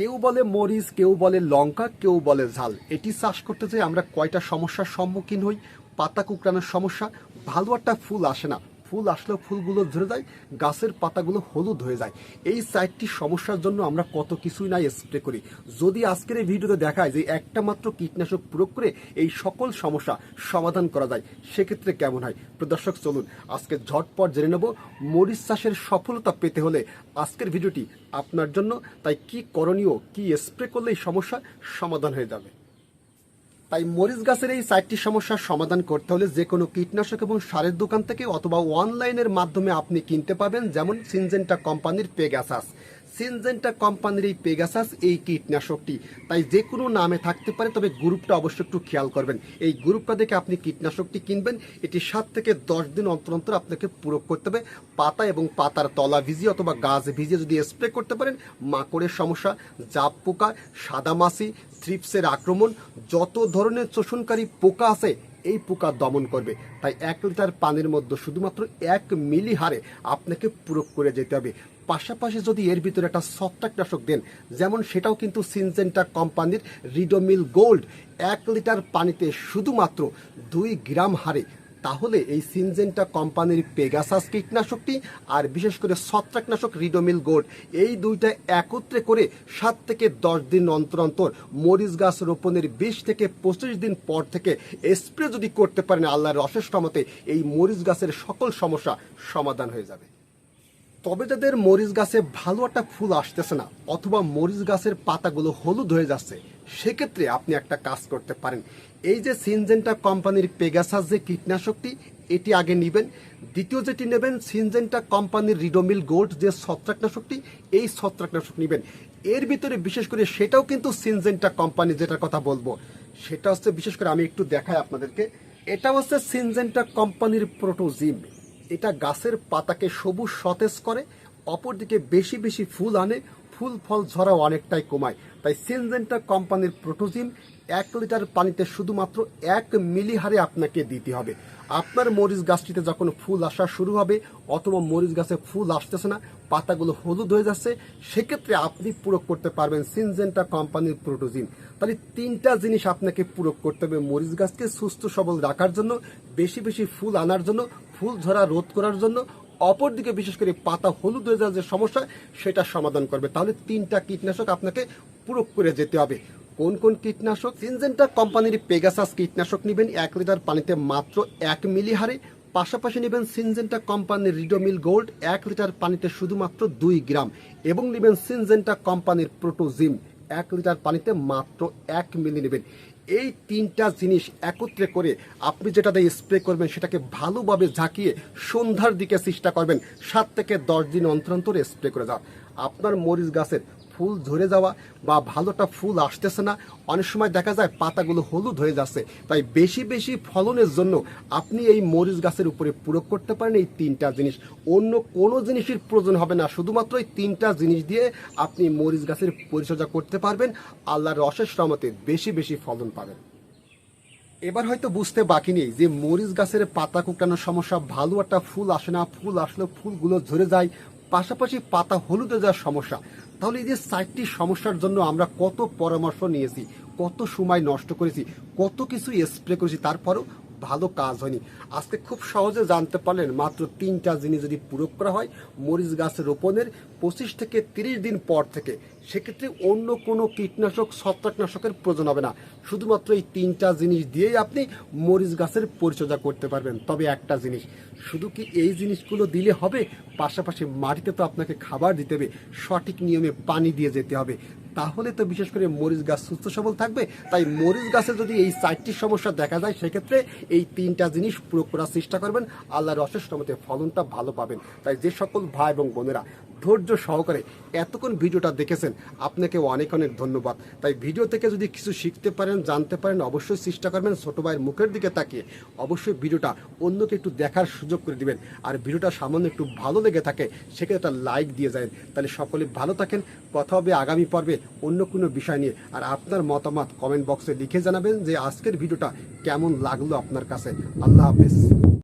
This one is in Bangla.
কেউ বলে মরিচ, কেউ বলে লঙ্কা, কেউ বলে ঝাল। এটি চাষ করতে যেয়ে আমরা কয়টা সমস্যার সম্মুখীন হই, পাতা কুকড়ানোর সমস্যা ভালো একটা ফুল আসে না। ফুল আসলেও ফুলগুলো ঝরে যায়, গাছের পাতাগুলো হলুদ হয়ে যায়। এই চারটি সমস্যার জন্য আমরা কত কিছুই না স্প্রে করি। যদি আজকের এই ভিডিওতে দেখায় যে একটা মাত্র কীটনাশক প্রয়োগ করে এই সকল সমস্যা সমাধান করা যায়, সেক্ষেত্রে কেমন হয়? প্রদর্শক চলুন আজকে ঝটপট জেনে নেব মরিচ চাষের সফলতা পেতে হলে আজকের ভিডিওটি আপনার জন্য। তাই কি করণীয়, কি স্প্রে করলে এই সমস্যা সমাধান হয়ে যাবে? তাই মরিচ গাছের এই চারটি সমস্যার সমাধান করতে হলে যে কোনো কীটনাশক এবং সারের দোকান থেকে অথবা অনলাইনের মাধ্যমে আপনি কিনতে পাবেন যেমন সিনজেন্টা কোম্পানির পেগাসাস সিনজেন্টা কোম্পানির এই পেগাসাস এই কীটনাশকটি। তাই যে কোনো নামে থাকতে পারে, তবে গ্রুপটা অবশ্যই একটু খেয়াল করবেন। এই গ্রুপটা দেখে আপনি কীটনাশকটি কিনবেন, এটি সাত থেকে দশ দিন অন্তর অন্তর আপনাকে প্রয়োগ করতে হবে। পাতা এবং পাতার তলা ভিজিয়ে অথবা গাছ ভিজিয়ে যদি স্প্রে করতে পারেন, মাকড়ের সমস্যা, জাপ পোকা সাদামাছি থ্রিপসের আক্রমণ, যত ধরনের শোষণকারী পোকা আছে, এই পোকা দমন করবে। তাই এক লিটার পানির মধ্যে শুধুমাত্র এক মিলি হারে আপনাকে প্রয়োগ করে যেতে হবে। পাশাপাশি যদি এর ভিতরে একটা ছত্রাকনাশক দেন, যেমন সেটাও কিন্তু সিনজেন্টা কোম্পানির রিডোমিল গোল্ড এক লিটার পানিতে শুধুমাত্র দুই গ্রাম হারে। তাহলে এই সিনজেন্টা কোম্পানির পেগাসাস কীটনাশকটি আর বিশেষ করে ছত্রাকনাশক রিডোমিল গোল্ড এই দুইটা একত্রে করে সাত থেকে দশ দিন অন্তর অন্তর মরিচ গাছ রোপণের বিশ থেকে পঁচিশ দিন পর থেকে স্প্রে যদি করতে পারেন আল্লাহর অশেষ মতে এই মরিচ গাছের সকল সমস্যা সমাধান হয়ে যাবে। তবে যাদের মরিচ গাছে ভালো একটা ফুল আসতেছে না, অথবা মরিচ গাছের পাতাগুলো হলুদ হয়ে যাচ্ছে। সেক্ষেত্রে আপনি একটা কাজ করতে পারেন। এই যে সিনজেন্টা কোম্পানির পেগাসাস যে কীটনাশকটি, এটি আগে নেবেন। দ্বিতীয় যেটি নেবেন, সিনজেন্টা কোম্পানির রিডোমিল গোল্ড যে ছত্রাকনাশকটি, এই ছত্রাকনাশক নেবেন। এর ভিতরে বিশেষ করে সেটাও কিন্তু সিনজেন্টা কোম্পানি যেটার কথা বলব, সেটা হচ্ছে বিশেষ করে আমি একটু দেখাই আপনাদেরকে। এটা হচ্ছে সিনজেন্টা কোম্পানির প্রোটোজিম। এটা গাছের পাতাকে সবুজ সতেজ করে অপরদিকে বেশি বেশি ফুল আনে ফুল ফল ঝরাও অনেকটাই কমায়। তাই সিনজেন্টা কোম্পানির প্রোটোজিম এক লিটার পানিতে শুধুমাত্র এক মিলি হারে আপনাকে দিতে হবে। আপনার মরিচ গাছটিতে যখন ফুল আসা শুরু হবে অথবা মরিচ গাছে ফুল আসতেছে না, পাতাগুলো হলুদ হয়ে যাচ্ছে, সেক্ষেত্রে আপনি প্রয়োগ করতে পারবেন সিনজেন্টা কোম্পানির প্রোটোজিন। তাহলে তিনটা জিনিস আপনাকে প্রয়োগ করতে হবে মরিচ গাছকে সুস্থ সবল রাখার জন্য, বেশি বেশি ফুল আনার জন্য, ফুল ঝরা রোধ করার জন্য অপরদিকে বিশেষ করে পাতা হলুদ হয়ে যাওয়ার যে সমস্যা, সেটা সমাধান করবে। তাহলে তিনটা কীটনাশক আপনাকে প্রয়োগ করে যেতে হবে। কোন কোন কীটনাশক? সিনজেন্টা কোম্পানির পেগাসাস কীটনাশক নেবেন, এক লিটার পানিতে মাত্র এক মিলি হারে পাশাপাশি নেবেন সিনজেন্টা কোম্পানির রিডোমিল গোল্ড, এক লিটার পানিতে শুধুমাত্র দুই গ্রাম। এবং নেবেন সিনজেন্টা কোম্পানির প্রোটোজিম, এক লিটার পানিতে মাত্র এক মিলি নেবেন। এই তিনটা জিনিস একত্রে করে আপনি যেটা দিয়ে স্প্রে করবেন, সেটাকে ভালোভাবে ঝাঁকিয়ে সন্ধ্যার দিকে চেষ্টা করবেন। সাত থেকে দশ দিন অন্তর অন্তরে স্প্রে করে যাওয়া আপনার মরিচ গাছের ফুল ঝরে যাওয়া বা ভালোটা ফুল আসতেছে না, অনেক সময় দেখা যায় পাতাগুলো হলুদ হয়ে যাচ্ছে। তাই বেশি বেশি ফলনের জন্য আপনি এই মরিচ গাছের উপরে প্রয়োগ করতে পারেন এই তিনটা জিনিস। অন্য কোনো জিনিসের প্রয়োজন হবে না, শুধুমাত্র এই তিনটা জিনিস দিয়ে আপনি মরিচ গাছের পরিচর্যা করতে পারবেন। আল্লাহর অশেষ রহমতে বেশি বেশি ফলন পাবেন। এবার হয়তো বুঝতে বাকি নেই যে মরিচ গাছের পাতা কুকটানোর সমস্যা, ভালো একটা ফুল আসে না, ফুল আসলে ফুলগুলো ঝরে যায় পাশাপাশি পাতা হলুদে যাওয়ার সমস্যা। তাহলে এই যে চারটি সমস্যার জন্য আমরা কত পরামর্শ নিয়েছি, কত সময় নষ্ট করেছি, কত কিছু স্প্রে করেছি, তারপরও ভালো কাজ হয়নি। আজকে খুব সহজে জানতে পারলেন, মাত্র তিনটা জিনিস যদি প্রয়োগ করা হয়, মরিচ গাছ রোপণের পঁচিশ থেকে তিরিশ দিন পর থেকে সেক্ষেত্রে অন্য কোনো কীটনাশক, ছত্রাকনাশকের প্রয়োজন হবে না। শুধুমাত্র এই তিনটা জিনিস দিয়েই আপনি মরিচ গাছের পরিচর্যা করতে পারবেন। তবে একটা জিনিস, শুধু কি এই জিনিসগুলো দিলে হবে? পাশাপাশি মাটিতে তো আপনাকে খাবার দিতে হবে, সঠিক নিয়মে পানি দিয়ে যেতে হবে। তাহলে তো বিশেষ করে মরিচ গাছ সুস্থ সবল থাকবে। তাই মরিচ গাছে যদি এই চারটি সমস্যা দেখা যায়, সেক্ষেত্রে এই তিনটা জিনিস প্রয়োগ করার চেষ্টা করবেন। আল্লাহর অশেষ মতে ফলনটা ভালো পাবেন। তাই যে সকল ভাই এবং বোনেরা ধৈর্য সহকারে এতক্ষণ ভিডিওটা দেখেছেন, আপনাকে অনেক অনেক ধন্যবাদ। তাই ভিডিও থেকে যদি কিছু শিখতে পারেন, জানতে পারেন, অবশ্যই চেষ্টা করবেন ছোট ভাইয়ের মুখের দিকে তাকিয়ে। অবশ্যই ভিডিওটা অন্যকে একটু দেখার সুযোগ করে দিবেন। আর ভিডিওটা সামান্য একটু ভালো লেগে থাকে, সেক্ষেত্রে একটা লাইক দিয়ে যায় তাহলে সকলে ভালো থাকেন, কথা হবে আগামী পর্বে অন্য কোনো বিষয় নিয়ে। আর আপনার মতামত কমেন্ট বক্সে লিখে জানাবেন যে আজকের ভিডিওটা কেমন লাগল আপনার কাছে। আল্লাহ হাফেজ।